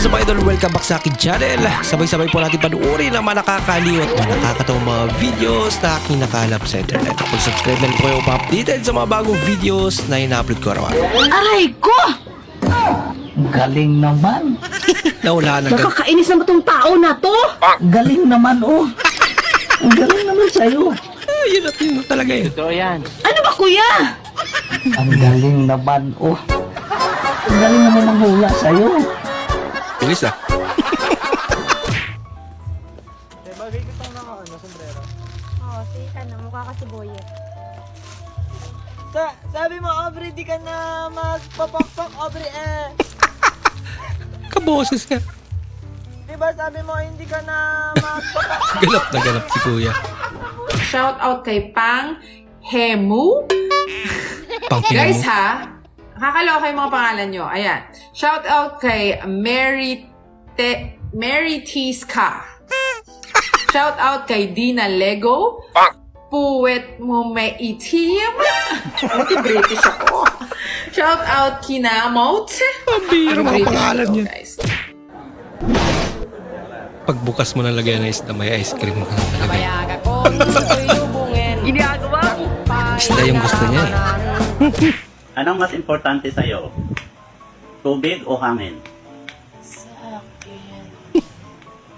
is up idol? Welcome back sa akin channel. Sabay-sabay po natin panuorin ang mga nakakaliw at mga nakakatawang mga videos na aking nakalap sa internet. Kung subscribe na rin po kayo pa-updated sa mga bagong videos na ina-upload ko araw Aray ko! Galing naman. Ng gan- Nakakainis naman tong tao na to! Galing naman, oh. Ang galing naman sa'yo. Ah, yun at yun talaga yun. Ano ba kuya? Ang galing naman, oh. Ang galing naman ng hula sa'yo. Bilis ah. Oo, sige ka na. Mukha ka si Boyet. Sa, sabi mo, Aubrey, di ka na magpapakpak, Aubrey, eh. Kaboses ka. Di ba sabi mo, hindi ka na magpapakpak? Galap na galap si kuya. Shout out kay Pang Hemu. Pang Guys ha, nakakaloka yung mga pangalan nyo. Ayan. Shout out kay Mary Te Mary T. Ska. Shout out kay Dina Lego. Puwet mo may itim. Buti British ako. Shout out kina Mout. Pambira mga pangalan guys. Pagbukas mo ng lagayan ng isda, may ice cream ka na talaga. Isda yung gusto niya eh. Anong mas importante sa'yo? Tubig o hangin?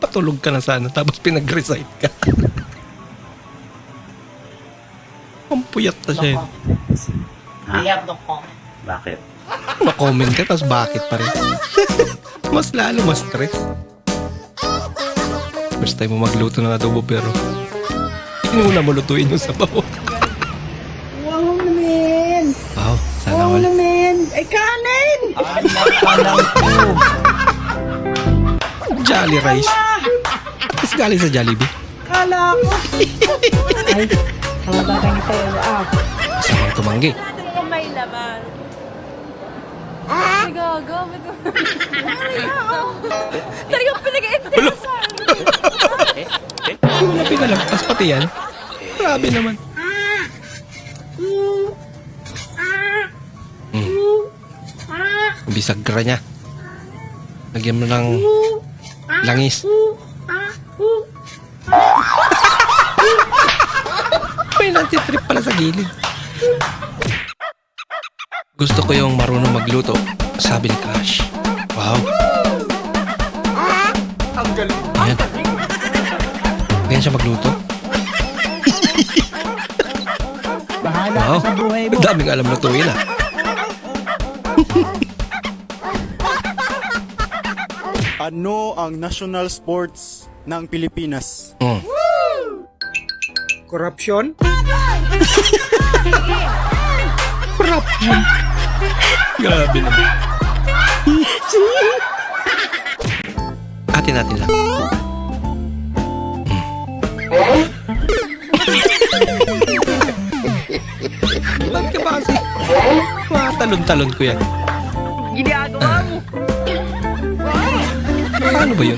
Patulog ka na sana tapos pinag-recite ka. Ang puyat na siya yun. Ha? Bakit? Ma-comment ka tapos bakit pa rin? mas lalo mas stress. First time mo magluto ng adobo pero hindi mo na malutuin yung sabaw. wow naman! Wow, sana all. naman! Ay, kanin! Jolly rice. Tapos galing sa Jollibee. Kala ko. Isa kang tumanggi. May laman. Ah! Gago, may Talagang pinag-iinteresan. Hindi mo na pinalagpas pati yan. Grabe naman. Bisagra niya. Lagyan mo ng langis. May nantitrip pala sa gilid. Gusto ko yung marunong magluto. Sabi ni Crush. Wow. Ang galing. Ayan. Ganyan siya magluto. Bahala Wow. sa buhay mo. Ang daming alam na tuwin ah. Ano ang national sports ng Pilipinas? Mm. Corruption? Corruption. Grabe naman. Atin natin lang. Ba't ka ba kasi? Mga talon-talon ko yan. Paano ba yun?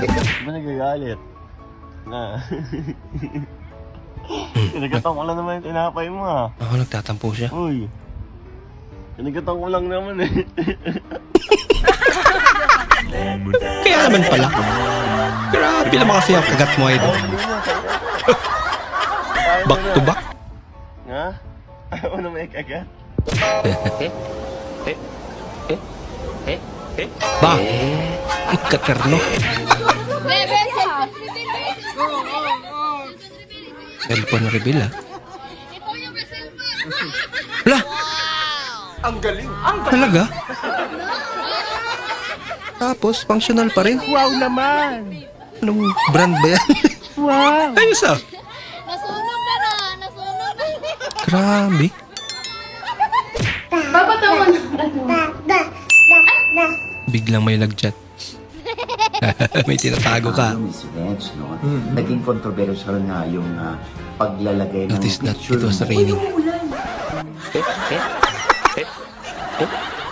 ba nagagalit? Na. Kinagatan ko lang naman yung tinapay mo ah. Ako nagtatampo siya. Uy. Kinagatan ko lang naman eh. Kaya naman pala. Grabe naman kasi ang kagat mo idol. Back to back. Nga? Ayaw na may kagat? Ba? Magkaterno. Cellphone reveal ah. Wala. Ang galing. Talaga? Tapos, functional pa rin. Wow naman! Anong brand ba yan? Wow! Ayos ah. Nasunog na na! Nasunog na! Grabe. Biglang may nag-chat. may tinatago ka. Yung incidents, no? Naging controversial nga yung ah, paglalagay ng Notice that picture it was mo. raining.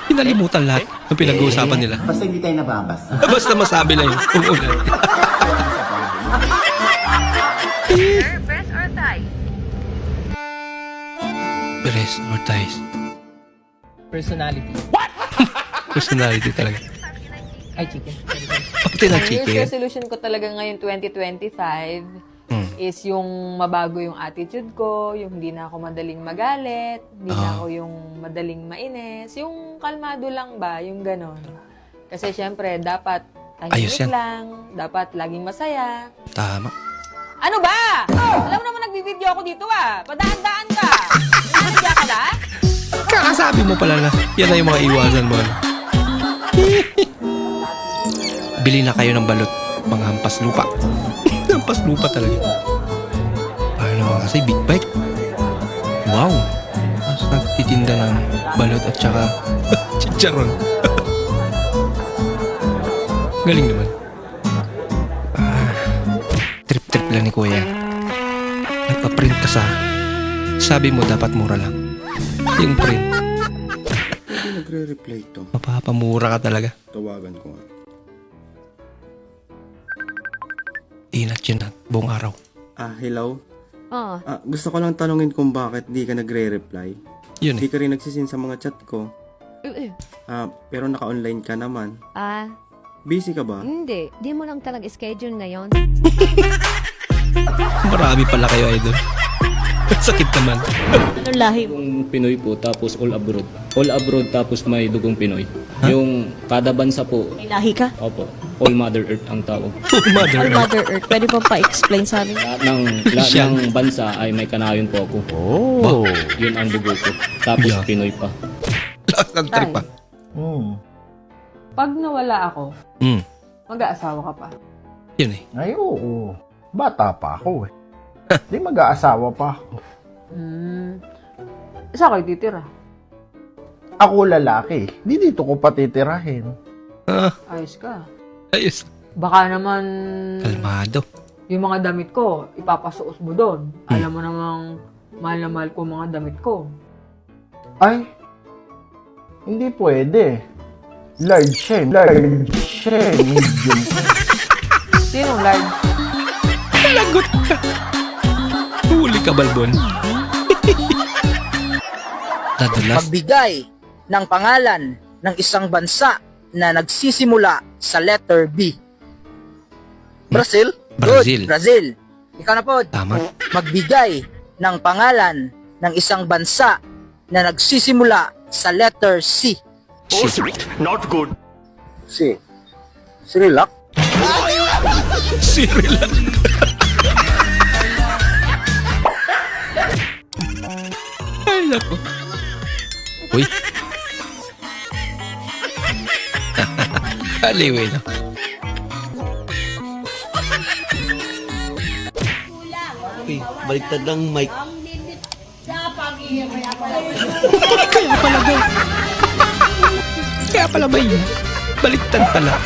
Pinalimutan lahat ng pinag-uusapan nila. Basta hindi tayo nababasa. Basta masabi lang yung umulan. Beres or ties. Personality. Personality talaga. Ay, chicken. Pati na New Year's chicken. resolution ko talaga ngayon 2025 Hmm. is yung mabago yung attitude ko, yung hindi na ako madaling magalit, hindi na Ah. ako yung madaling mainis, yung kalmado lang ba, yung ganon. Kasi syempre, dapat Ayos tahimik yan. lang, dapat laging masaya. Tama. Ano ba? Alam mo naman nagbibideo ako dito ah. Padaan-daan ka. Nandiyan ka na? Kakasabi mo pala na yan na yung mga iwasan mo. ano. Bili na kayo ng balot. Mga hampas lupa. hampas lupa talaga. Paano kasi big bike. Wow. Tapos nagtitinda ng balot at saka chicharon. Galing naman. Ah, trip-trip lang ni Kuya. Nagpa-print ka sa... Sabi mo dapat mura lang. Yung print. Hindi nagre-reply to. Mapapamura ka talaga. Tawagan ko nga. Inat yun at buong araw. Ah, hello? Oh, Ah, gusto ko lang tanungin kung bakit di ka nagre-reply. Yun eh. Di ka rin nagsisin sa mga chat ko. Ah, pero naka-online ka naman. ah, Busy ka ba? hindi. Di mo lang talaga schedule ngayon. Marami pala kayo, idol. Sakit naman. Anong lahi mo? Yung Pinoy po, tapos all abroad. All abroad, tapos may dugong Pinoy. Yung kada bansa po, May lahi ka? opo, all Mother Earth ang tawag. Oh, mother. All Mother Earth. Pwede mo pa-explain sa amin? Lahat ng, lahat Siya. ng bansa ay may kanayon po ako. Oh. Yun ang dugo ko. Tapos Yeah. Pinoy pa. Lakas ng trip pa. Pag nawala ako, Hmm. mag-aasawa ka pa. Yun eh. Ay, oo. Bata pa ako eh. Di mag-aasawa pa ako. Hmm. Isa kayo titira. Ako lalaki. Di dito ko patitirahin. Ah, Ayos ka. ayos. Baka naman Kalmado. yung mga damit ko, ipapasuot mo doon. Alam mo namang mahal na mahal ko mga damit ko. Ay, hindi pwede. Large siya. eh. Large siya. eh. Medium. Sinong large? Lagot ka. Huli ka, Balbon. Nadulas. Magbigay ng pangalan ng isang bansa na nagsisimula sa letter B. Brazil? Brazil. Good. Brazil. Ikaw na po. Tama. Magbigay ng pangalan ng isang bansa na nagsisimula sa letter C. Not good. C. Sri Lanka? Ay, naku. Uy. Aliw eh, no? Uy, baliktad ng mic. Kaya pala daw. Kaya pala ba yun? Baliktad pala.